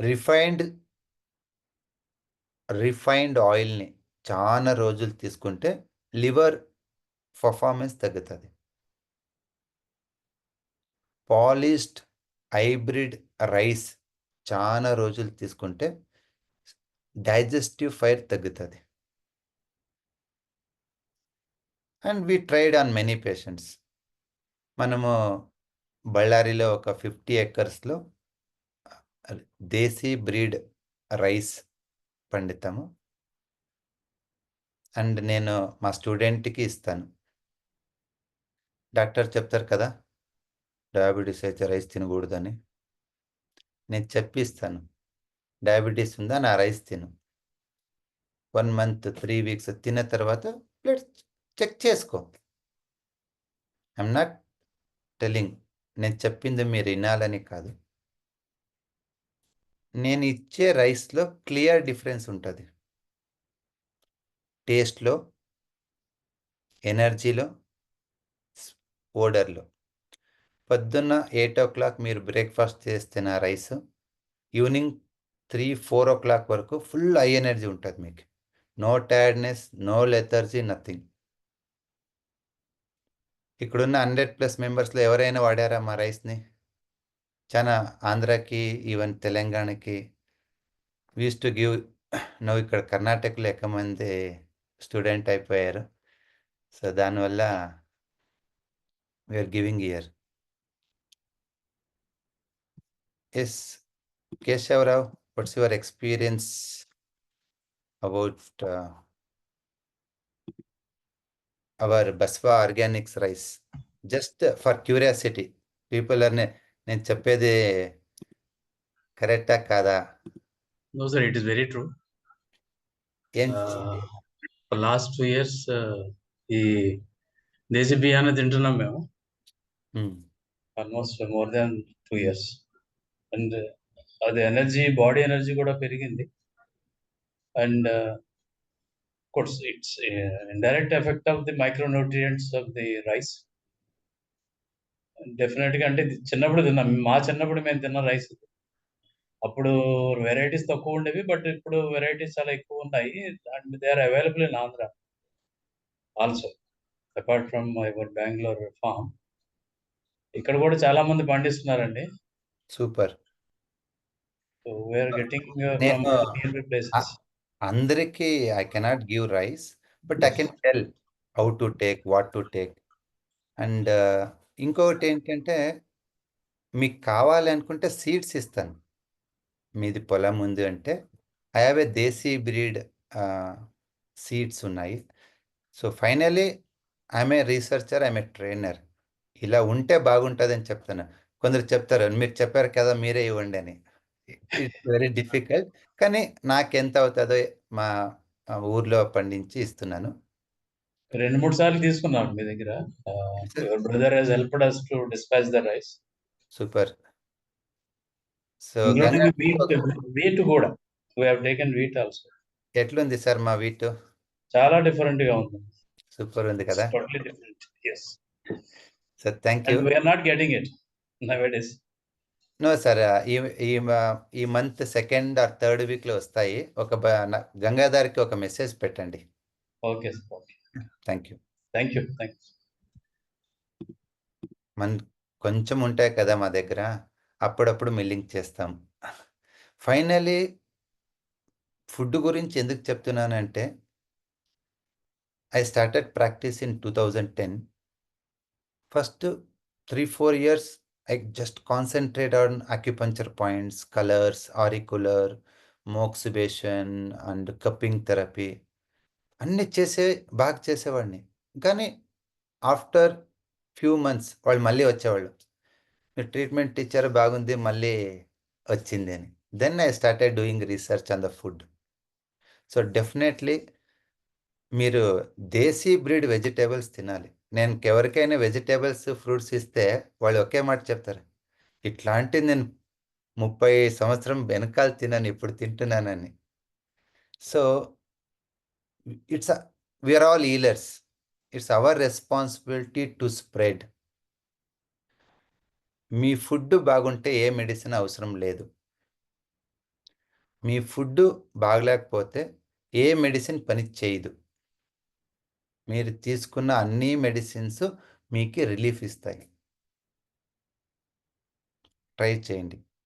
Refined refined ఆయిల్ని చాలా రోజులు తీసుకుంటే లివర్ పర్ఫార్మెన్స్ తగ్గుతుంది. పాలిష్డ్ హైబ్రిడ్ రైస్ చాలా రోజులు తీసుకుంటే డైజెస్టివ్ ఫైర్ తగ్గుతుంది. And we tried on many patients. మనము బళ్ళారిలో ఒక ఫిఫ్టీ ఎకర్స్లో దేశీ బ్రీడ్ రైస్ పండితాము. అండ్ నేను మా స్టూడెంట్కి ఇస్తాను. డాక్టర్ చెప్తారు కదా డయాబెటీస్ అయితే రైస్ తినకూడదని. నేను చెప్పిస్తాను డయాబెటీస్ ఉందా నా రైస్ తిను. వన్ మంత్ త్రీ వీక్స్ తిన్న తర్వాత బ్లడ్ చెక్ చేసుకో. ఐఎమ్ నాట్ టెలింగ్ నేను చెప్పింది మీరు వినాలని కాదు. నేను ఇచ్చే రైస్లో క్లియర్ డిఫరెన్స్ ఉంటుంది. టేస్ట్లో ఎనర్జీలో ఓడర్లో. పొద్దున్న ఎయిట్ ఓ క్లాక్ మీరు బ్రేక్ఫాస్ట్ చేస్తే నా rice evening three four o'clock వరకు ఫుల్ హై ఎనర్జీ ఉంటుంది మీకు. No tiredness no lethargy nothing. ఇక్కడున్న హండ్రెడ్ ప్లస్ మెంబర్స్లో ఎవరైనా వాడారా మా రైస్ని? చాలా ఆంధ్రాకి ఈవెన్ తెలంగాణకి వీస్ టు గివ్ నువ్వు ఇక్కడ కర్ణాటకలో ఎక్కువ మంది స్టూడెంట్ అయిపోయారు సో దానివల్ల we are giving here yes Keshava Rao what's your experience about our Baswa organics rice just for curiosity people are నేను చెప్పేది కరెక్టా కాదా? Very true. ఏం Uh, for last two years, uh, ఈ దేశీ బియ్యాన్ని తింటున్నాం మేము. Almost more than two years and అది ఎనర్జీ బాడీ ఎనర్జీ కూడా పెరిగింది. And course it's indirect effect of the micronutrients of the rice డెఫినెట్గా అంటే ఇది చిన్నప్పుడు తిన్నాం. మా చిన్నప్పుడు మేము తిన్న రైస్ అప్పుడు వెరైటీస్ తక్కువ ఉండేవి బట్ ఇప్పుడు వెరైటీస్ చాలా ఎక్కువ ఉన్నాయి. And they are available in Andhra also apart from your Bengaluru farm ఇక్కడ కూడా చాలా మంది పండిస్తున్నారండి. సూపర్ సో ఫ్రమ్ నేను- నియర్ ప్లేసెస్ అందరికీ I cannot give rice but I can tell how to take what to take and ఇంకొకటి ఏంటంటే మీకు కావాలి అనుకుంటే సీడ్స్ ఇస్తాను. మీది పొలం ఉంది అంటే I have a desi breed seeds ఉన్నాయి. So finally I'm a researcher I'm a trainer. ఇలా ఉంటే బాగుంటుందని చెప్తాను. కొందరు చెప్తారు మీరు చెప్పారు కదా మీరే ఇవ్వండి అని. ఇట్స్ వెరీ డిఫికల్ట్ కానీ నాకు ఎంత అవుతుందో మా ఊర్లో పండించి ఇస్తున్నాను. రెండు మూడు సార్లు తీసుకున్నాం మీ దగ్గర. Brother he's helped us to dispatch the rice super. So wheat wheat కూడా. We have taken wheat also ఎట్లుంది సార్ మా వీటు చాలా డిఫరెంట్గా ఉంది. సూపర్ ఉంది కదా. Totally different yes so thank you and we are not getting it nowadays no sir ఈ ఈ మంత్ సెకండ్ ఆర్ థర్డ్ వీక్లో వస్తాయి. ఒక గంగాధార్కి ఒక మెసేజ్ పెట్టండి. Okay sir okay thank you thank you thank you మన కొంచెం ఉంటాయి కదా మా దగ్గర అప్పుడప్పుడు మిల్లింగ్ చేస్తాం. ఫైనలీ ఫుడ్ గురించి ఎందుకు చెప్తున్నానంటే I started practice in two thousand ten first three four years I just concentrate on acupuncture points colours auricular moxibustion and cupping therapy అన్నీ చేసే బాగా చేసేవాడిని. కానీ ఆఫ్టర్ ఫ్యూ మంత్స్ వాళ్ళు మళ్ళీ వచ్చేవాళ్ళు. మీరు ట్రీట్మెంట్ ఇచ్చారు బాగుంది మళ్ళీ వచ్చింది అని. Then I started doing research on the food so definitely మీరు దేశీ బ్రీడ్ వెజిటేబుల్స్ తినాలి. నేను ఎవరికైనా వెజిటేబుల్స్ ఫ్రూట్స్ ఇస్తే వాళ్ళు ఒకే మాట చెప్తారు. ఇట్లాంటి నేను ముప్పై సంవత్సరం వెనకాల తిన్నాను ఇప్పుడు తింటున్నానని. So it's a, all are it's our responsibility to spread me food బాగుంటే ఏ మెడిసిన్ అవసరం లేదు. మీ ఫుడ్ బాగలేకపోతే ఏ మెడిసిన్ పని చేయదు. మీరు తీసుకున్న అన్ని మెడిసిన్స్ మీకు రిలీఫ్ ఇస్తాయి. ట్రై చేయండి.